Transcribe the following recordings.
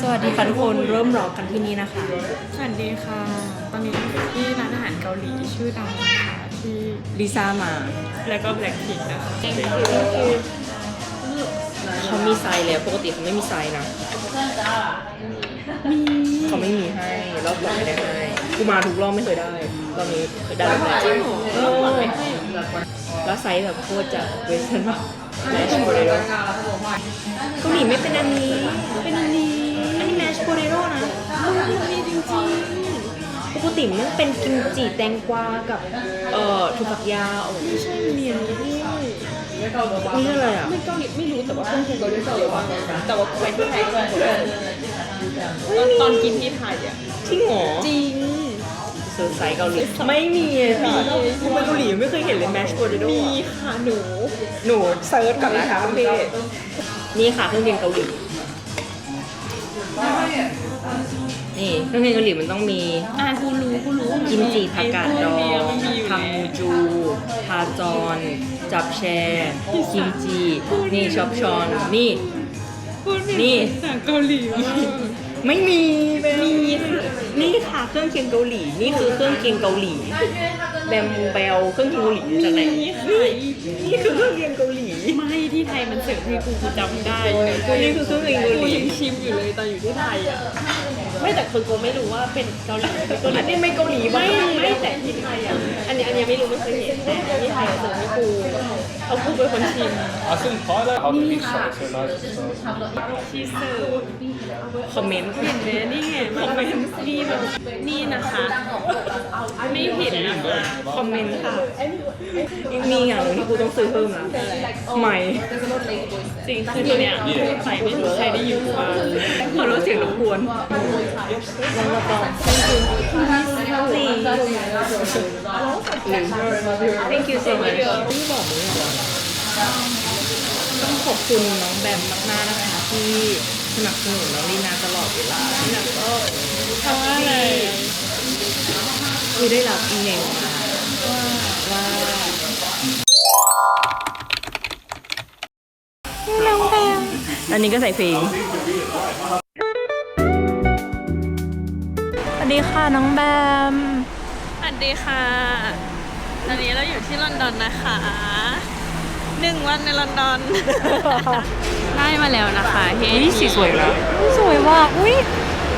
สวัสดีค่ะทุกคนเริ่มรอกันที่นี่นะคะ สวัสดีค่ะ ตอนนี้อยู่ที่ร้านอาหารเกาหลีชื่อดังนะคะที่ลิซ่ามาแล้วก็แบล็คพิงนะคะเขามีไซส์แล้วปกติเขาไม่มีไซส์นะเขาไม่มีให้รอบก่อนไม่ได้ให้กูมาทุกรอบไม่เคยได้รอบนี้เคยได้แล้วจริงเหรอเออแล้วไซส์แบบโคตรจะเวสเทิร์นมากแมชโปเตโต้เกาหลีไม่เป็นอันนี้เป็นอันนี้อันนี้แม ชโปเตโต้นะมึงมีจริงๆปกติมันเป็นกิมจิแตงกวากับเอ่อถั่วฝักยาวไม่ใช่เมียนด้วยนี่อะไรอะไม่เกาหลีไม่รู้แต่ว่าเครื่องปรุงเกาหลีเยอะมากแต่ว่าไปที่ไทยก็หมดเลยตอนตอนกินที่ไทยอะจริงเหรอจริงเซอร์ไซส์เกาหลีไม่มีอะค่ะกูไปเกาหลีไม่เคยเห็นเลยแมชโปเตโต้มีค่ะหนู หนูเซิร์ชก่อนนะคะพี่นี่ค่ะเครื่องเคียงเกาหลี นี่เครื่องเคียงเกาหลีมันต้องมีอะกูรู้กูรู้กิมจิผักกาดดองมันมีอยู่ทามูจูทาจอน จับแชร์กิมจินี่ช็อปชอนนี่ พูดนี่ ภาษาเกาหลีมากไม่มีมีนี่ค่ะเครื่องเคียงเกาหลี นี่คือเครื่องเคียงเกาหลีแบมบูเบลเครื่องเคียงเกาหลีจากไหนมีนี่ขายนี่คือเครื่องเคียงเกาหลี ไม่ที่ไทยมันเสิร์ฟให้กูกูจำได้เลยนี่คือเครื่องเคียงเกาหลีกูยังชิมอยู่เลยตอนอยู่ที่ไทยอะ ไม่แต่คือกูไม่รู้ว่าเป็นเกาหลีหรือไม่เกาหลี อันนี้ไม่เกาหลี ไม่ บ้าง ไม่แต่ที่ไทยอ่ะ อันนี้อันนี้ไม่รู้ไม่เคยเห็นแต่ที่ไทยอะเสิร์ฟให้กูเอากูเป็นคนชิม 아, 좀 봐라. 아, 미쳐. 제일 맛있어. ชีเสิร์ฟ คอมเมนต์ เห็นไหมนี่ไงคอมเมนต์นี่แบบนี่นะคะไม่ผิดนะคะ คอมเมนต์ค่ะยังมีอย่างหนึงที่กูต้องซื้อเพิ่มนะใหม่ จริงคือตัวเนี้ยพูดไปไม่รู้ใครได้ยินมา ขอลดเสียงรบกวนลองระบอง thank you so much ที่บอกเลยต้องขอบคุณน้องแบมมากๆนะคะ ที่สนับสนุนน้องลีนาตลอดเวลาแล้วก็เพราะว่าอะไรคือได้รับอีเมลมาว่าน้องแบมอันนี้ก็ใส่เพลง ดีค่ะน้องแบม สวัสดีค่ะ ตอนนี้เราอยู่ที่ลอนดอนนะคะหนึ่งวันในลอนดอน ได้มาแล้วนะคะเฮ้อุ้ยสีสวยนะสวยว่ะอุ้ย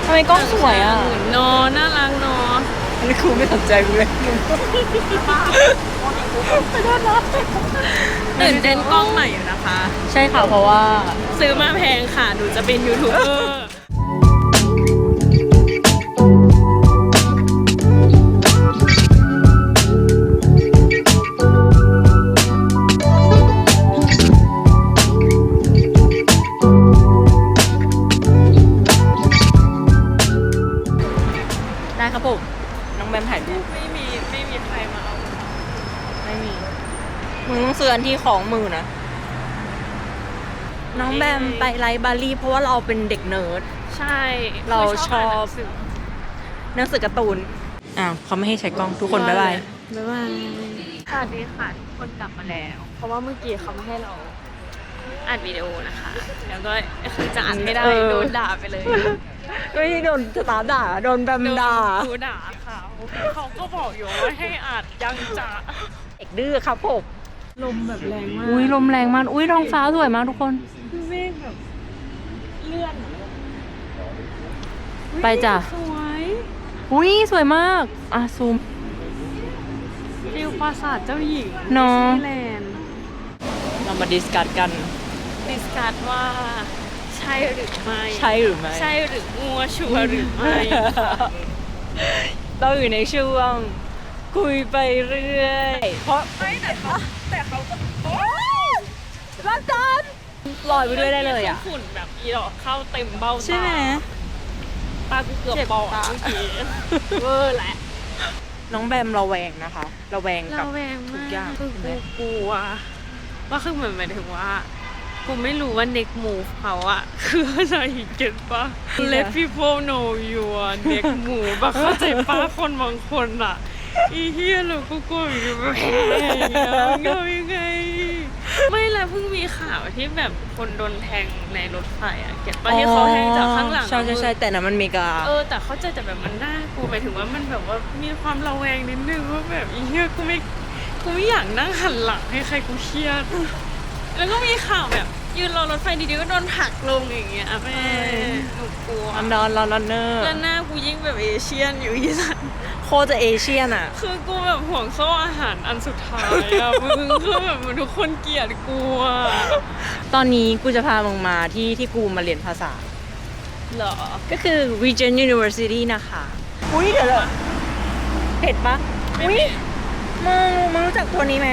ทำไมกล้องสวยอะนอน่ารักเนอะอันนี้ครูไม่สนใจกูเลยตื่นเต้นกล้องใหม่อยู่นะคะ ใช่ค่ะเพราะว่า ซื้อมาแพงค่ะ หนูจะเป็นยูทูบเบอร์ นที่ของมือนะ น้องแบมไปไลฟ์บาลีเพราะว่าเราเป็นเด็กเนิร์ด ใช่เราชอบคือหนังสือการ์ตูน อ้าวเขาไม่ให้ใช้กล้องทุกคนบ๊ายบายบ๊ายบายสวัสดีค่ะทุกคนกลับมาแล้ว เพราะว่าเมื่อกี้เขาไม่ให้เราอัดวิดีโอนะคะ แล้วก็คือจะอัดไม่ได้เออโดนด่าไปเลยไม่ได้โดนสตาร์ด่าโดนแบมด่าโดนด่าเขาเขาก็บอกอยู่ว่าให้อัดยังจะเด็กดื้อครับผม ลมแบบแรงมากอุ้ยลมแรงมาก อุ้ยท้องฟ้าสวยมากทุกคน คือเมฆแบบเลื่อนไปจ้ะ สวยอุ้ยสวยมาก อะซูม ฟิลปราสาทเจ้าหญิงเนอะ ดิสนีย์แลนด์เรามาดิสคัสกันดิสคัทว่าใช่หรือไม่ ใช่หรือไม่ใช่หรืองัวชัวร์หรือไม่ค่ะเราอยู่ในช่วงคุยไปเรื่อย เพราะไม่แต่เขา แต่เขาก็รักกันลอยไปด้วยได้เลยอะ ฝุ่นแบบอีดอกเข้าเต็มเบ้าตาใช่ไหม ตากูเกือบเจ็บปอดตา เมื่อกี้เวอร์แหละน้องแบมระแวงนะคะระแวงกับ เราแวงทุมากอย่าง คือใช่ไหมกูกลัวว่าคือเหมือนหมายถึงว่า กูไม่รู้ว่า neck move เขาอะคืออะไรเก็ตปะ Let people know your neck move แบบเข้าใจป้าคนบางคนอะ อีเฮียเราก็กลัวอยู่แบบเงี้ยทำยังไง ไม่แล้วเพิ่งมีข่าวที่แบบคนโดนแทงในรถไฟอะเก็ตปะที่เขาแทงจากข้างหลังใช่ใช่ใช่แต่นั้นมันเมกา เออแต่เขาใจแต่แบบมันน่ากลัวหมายถึงว่ามันแบบว่ามีความระแวงนิดนึงว่าแบบอีเหี้ยกูไม่กูไม่อยากนั่งหันหลังให้ใครกูเครียดแล้วก็มีข่าวแบบ ยืนรอรถไฟดีๆก็โดนผลักลงอย่างเงี้ยแม่หนูกลัวอันดอนลอนเนอร์แล้วหน้ากูยิ่งแบบเอเชียนอยู่อีสันโคตรจะเอเชียนอะ คือกูแบบห่วงโซ่อาหารอันสุดท้ายอะมึงคือแบบเหมือนทุกคนเกลียดกูอะตอนนี้กูจะพามึงมาที่ที่กูมาเรียนภาษาเหรอ ก็คือ Regent University นะคะ อุ้ยเดี๋ยวเดี๋ยวเผ็ดปะอุ้ยมึงมึงรู้จักตัวนี้ไหม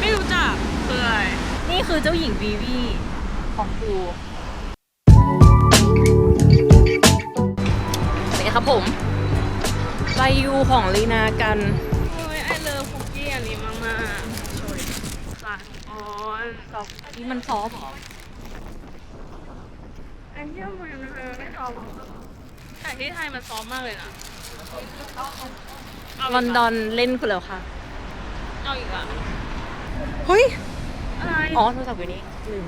ไม่รู้จักคืออะไร นี่คือเจ้าหญิงวีวีของกูนี่ครับผมไลยูของลีนากันโอ้ยไอเลิฟคุกกี้อันนี้มากๆช่วยค่ะอ๋อนี่มันซอฟต์เหรอไอ้เหี้ยมันไม่ชอบแต่ที่ไทยมันซอฟต์มากเลยนะเาลอนดอนเล่นคุณแล้วค่ะ เอาอีกอะเฮ้ย อะไรอ๋อโทรศัพท์อยู่นี่ลืม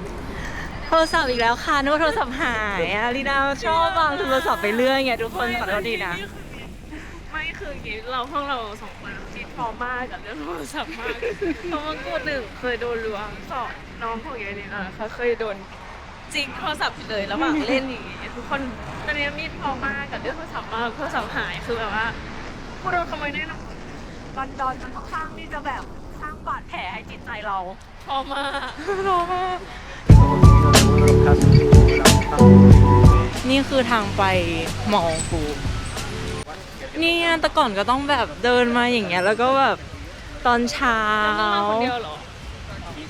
โทรศัพท์อีกแล้วค่ะนึกว่าโทรศัพท์หายอะลีนาชอบวางโทรศัพท์ไปเรื่อยไงทุกคนขอโทษดีนะ ไม่คืออย่างงี้เราพวกเราสองคนที่ทรมากกับเรื่องโทรศัพท์มากเพราะว่ากูหนึ่งเคยโดนลวงสองน้องของยายนี่นะเขาเคยโดนจริงโทรศัพท์เลยระหว่างเล่นอย่างงี้ทุกคนตอนนี้มีทรมากกับเรื่องโทรศัพท์มากโทรศัพท์หายคือแบบว่ากูโดนขโมยแน่นอนลอนดอนมันค่อนข้างที่จะแบบสร้าง บาดแผลให้จิตใจเราทรมากทรมากนี่คือทางไปมองกูเนี่ยแต่ก่อนก็ต้องแบบเดินมาอย่างเงี้ย แล้วก็แบบตอนเช้าแล้วมึงมาคนเดียวเหรอ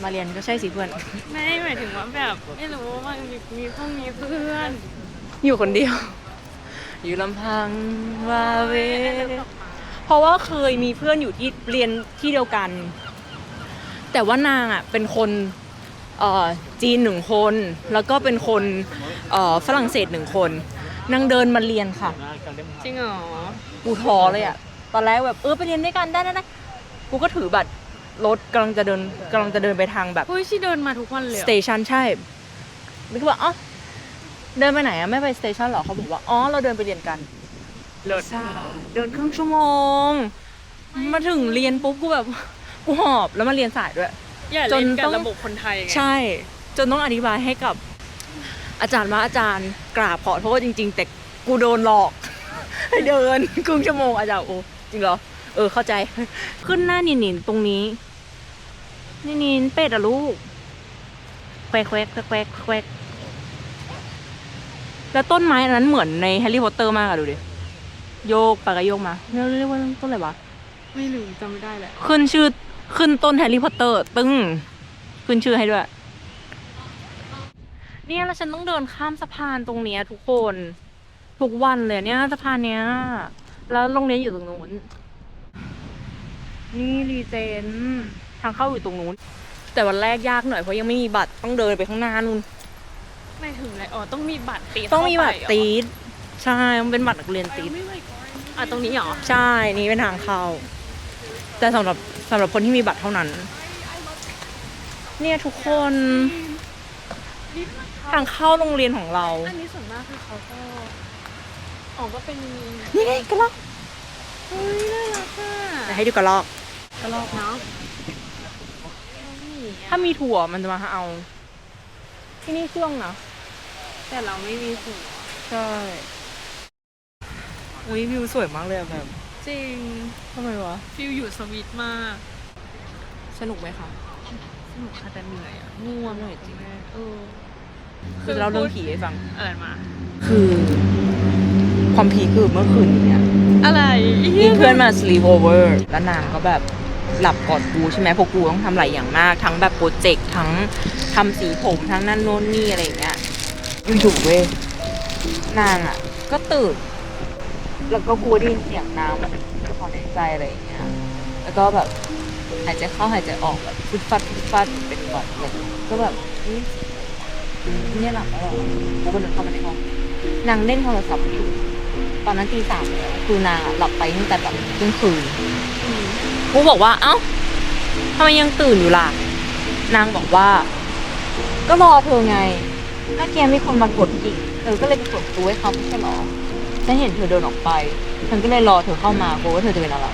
มาเรียนก็ใช่สิเพื่อน ไม่หมายถึงว่าแบบไม่รู้ว่ามันมีมีเพิ่งมีเพื่อน อยู่คนเดียว อยู่ลำพังว่าเว เพราะว่าเคยมีเพื่อนอยู่ที่เรียนที่เดียวกัน แต่ว่านางอะเป็นคนเอ่อจีนหนึ่งคน แล้วก็เป็นคนเอ่อฝรั่งเศสหนึ่งคนนางเดินมาเรียนค่ะจริงเหรอกูท้อเลยอะตอนแรกแบบเออไปเรียนด้วยกันได้ได้ได้กูก็ถือบัตรรถกำลังจะเดินกำลังจะเดินไปทางแบบเฮ้ยชี่เดินมาทุกวันเลยสเหรอเตชันใช่มิก็บอกอ๋อเดินไปไหนอะไม่ไปสเตชันหรอเขาบอกว่าอ๋อเราเดินไปเรียนกันเลิศเดินครึ่งชั่วโมง มาถึงเรียนปุ๊บกูแบบ กูหอบแล้วมาเรียนสายด้วย อย่าจเล่นนกัต้บองระบบคนไทยไงใช่ จนต้องอธิบายให้กับ อาจารย์ว่าอาจารย์กราบขอโทษจริง ๆ แต่กูโดนหลอก ให้เดินครึ่งชั่วโมงอาจารย์โอ้จริงเหรอ เออเข้าใจ ขึ้นหน้านินนินตรงนี้ นินนินเป็ดอะลูกแควกแควกแควกแควกแควกแล้วต้นไม้อันนั้นเหมือนในแฮร์รี่พอตเตอร์มากอะดูดิโยกไปก็โยกมาเรียกเรียกว่าต้นอะไรวะไม่รู้จำไม่ได้แหละขึ้นชื่อ ขึ้นต้นแฮร์รี่พอตเตอร์ ตึ้งขึ้นชื่อให้ด้วย เนี่ยแล้วฉันต้องเดินข้ามสะพานตรงเนี้ย ทุกคน ทุกวันเลยเนี่ยสะพานเนี้ย แล้วโรงเรียนอยู่ตรงนู้น นี่รีเจน ทางเข้าอยู่ตรงนู้น แต่วันแรกยากหน่อยเพราะยังไม่มีบัตรต้องเดินไปข้างหน้านู่นไม่ถึงเลยอ๋อต้องมีบัตรตีต้องมีบัตรเข้าไปเหตีดใช่มันเป็นบัตรนักเรียนตีดอะตรงนี้เหรอ ใช่ นี่เป็นทางเข้า แต่สำหรับสำหรับคนที่มีบัตรเท่านั้น เนี่ยทุกคนทางเข้าโรงเรียนของเรา อันนี้ส่วนมากคือเขาก็ออกก็เป็นนี่ไงกระลอกเฮ้ยน่ารักอะจะให้ดูกระลอกกระลอกเนาะถ้ามีถั่วมันจะมาเอา ที่นี่เครื่องนะแต่เราไม่มีหัวใช่อุ้ยวิวสวยมากเลยอะแบบ จริงทำไมวะ ฟิลอยู่สวีทมาก สนุกไหมคะสนุกค่ะแต่เหนื่อยอะง่วงหน่อยจริงเออคือเราเรื่องผีให้ฟังอะไรมา คือ ความผีคือเมื่อคืนเนี่ยอะไรมีเพื่อนมา sleep over แล้วนางก็แบบหลับก่อนกูใช่ไหมเพราะกูต้องทำหลายอย่างมาก ทั้งแบบโปรเจกต์ทั้งทำสีผมทั้งนั่นโน่นนี่อะไรอย่างเงี้ยอยู่ๆเว้ยนางอะ ก็ตื่น แล้วก็กูได้ยินเสียงนางแบบถอนหายใจอะไรอย่างเงี้ย แล้วก็แบบหายใจเข้าหายใจออกแบบฟุดฟัดฟุดฟัดเป็นหวัดเลยก็แบบนี่เนี่ยหลับแล้วเหรอกูก็เดินเข้ามาในห้องนางเล่นโทรศัพท์อยู่ตอนนั้นตีสามแล้วคือนางหลับไปตั้งแต่แบบเที่ยงคืนกูบอกว่า เอ้าทำไมยังตื่นอยู่ล่ะ นางบอกว่า ก็รอเธอไงเมื่อกี้มีคนมากดกิ่งเธอก็เลยไปกดตู้ให้เขาไม่ใช่หรอ ฉันเห็นเธอเดินออกไป ฉันก็เลยรอเธอเข้ามากลัวว่าเธอจะเป็นอะไร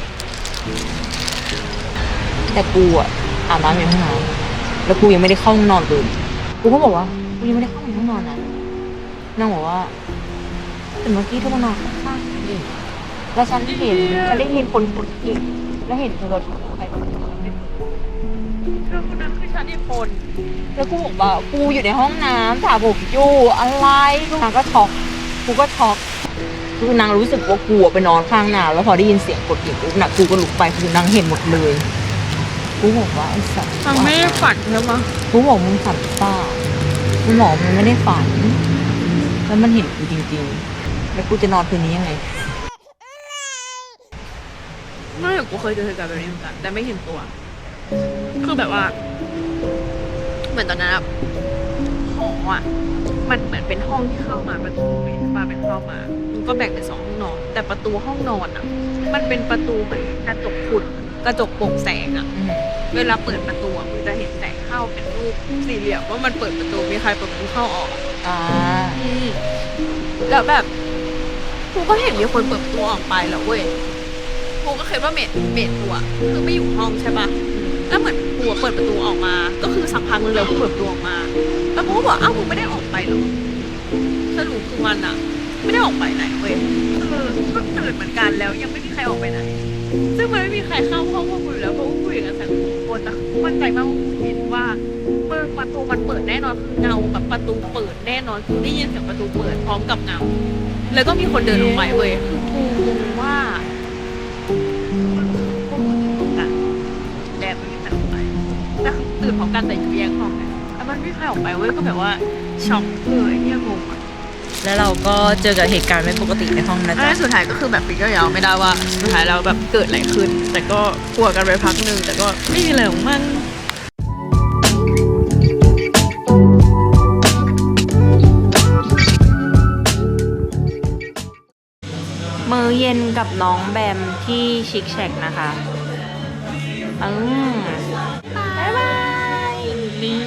แต่กูอะอาบน้ำอยู่ห้องน้ำแล้วกูยังไม่ได้เข้าห้องนอนเลยกูก็บอกว่ากูยังไม่ได้เข้าไปห้องนอนนะนางบอกว่าแต่เมื่อกี้เธอมานอนข้างๆนี่แล้วฉันเห็นฉันได้ยินคนกดกิ่งแล้วเห็นเธอถูกใครเธอคนนั้นคือฉันอีกคนแล้วกูบอกว่ากูอยู่ในห้องน้ำถามผมอยู่อะไรนางก็ช็อกกูก็ช็อก คือนางรู้สึกว่ากูอะไปนอนข้างนางแล้วพอได้ยินเสียงกดกิ่งปุ๊บน่ะกูก็ลุกไปคือนางเห็นหมดเลยกูบอกว่าไอ้สัตว์มันไม่ได้ฝันใช่ปะกูบอกมึงฝันเปล่ากูบอกมันไม่ได้ฝันแล้วมันเห็นกูจริง ๆ แล้วกูจะนอนคืนนี้ยังไงไม่กูเคยเจอเหตุการณ์แบบนี้เหมือนกันแต่ไม่เห็นตัว คือแบบว่า เหมือนตอนนั้นอะหออะ มันเหมือนเป็นห้องที่เข้ามาประตูเป็นมาเป็นเข้ามามัน ก็แบ่งเป็นสองห้องนอน แต่ประตูห้องนอนอะ มันเป็นประตูเหมือนกระจกขุดกระจกโปร่งแสงอะ เวลาเปิดประตูอะมึงจะเห็นแสงเข้าเป็นรูปสี่เหลี่ยมว่ามันเปิดประตูมีใครเปิดประตูเข้าออกอ่าอืมแล้วแบบกูก็เห็นมีคนเปิดประตูออกไปแล้วเว้ยกูก็เคยว่าเมดเมดกูอะคือไม่อยู่ห้องใช่ปะแล้วเหมือนกูอะเปิดประตูออกมา ก็คือสักพักนึงแล้วกูเปิดประตูออกมา แล้วกูก็บอกอ้าวมึงไม่ได้ออกไปเหรอสรุปคือมันอะ ไม่ได้ออกไปไหนเว้ยคือก็ตื่นเหมือนกันแล้วยังไม่มีใครออกไปไหน ซึ่งมันไม่มีใครเข้าห้องพวกกูอยู่แล้วเพราะว่ากูอยู่กันสามคนแต่มั่นใจมากว่ากูเห็นว่าเปิดประตูมันเปิดแน่นอนคือเงาแบบประตูเปิดแน่นอนกูได้ยินเสียงประตูเปิดพร้อมกับเงา แล้วก็มีคนเดินออกไปเว้ยคือกูงงว่าพวกมึงอยู่ตรงกันแดนไม่มีใครออกไปแต่ตื่นพร้อมกันแต่อยู่แยกห้องกันแล้วมันไม่มีใครออกไปเว้ยก็แบบว่าช็อกเลยเฮียงงอะ แล้วเราก็เจอกับเหตุการณ์ไม่ปกติในห้องนะจ๊ะ แล้วสุดท้ายก็คือแบบปิดก็ยาวไม่ได้ว่าสุดท้ายเราแบบเกิดอะไรขึ้น แต่ก็กลัวกันไปพักหนึ่งแต่ก็ไม่มีอะไรของมัน มือเย็นกับน้องแบมที่ชิคแชกนะคะอืมบ๊ายบายนี่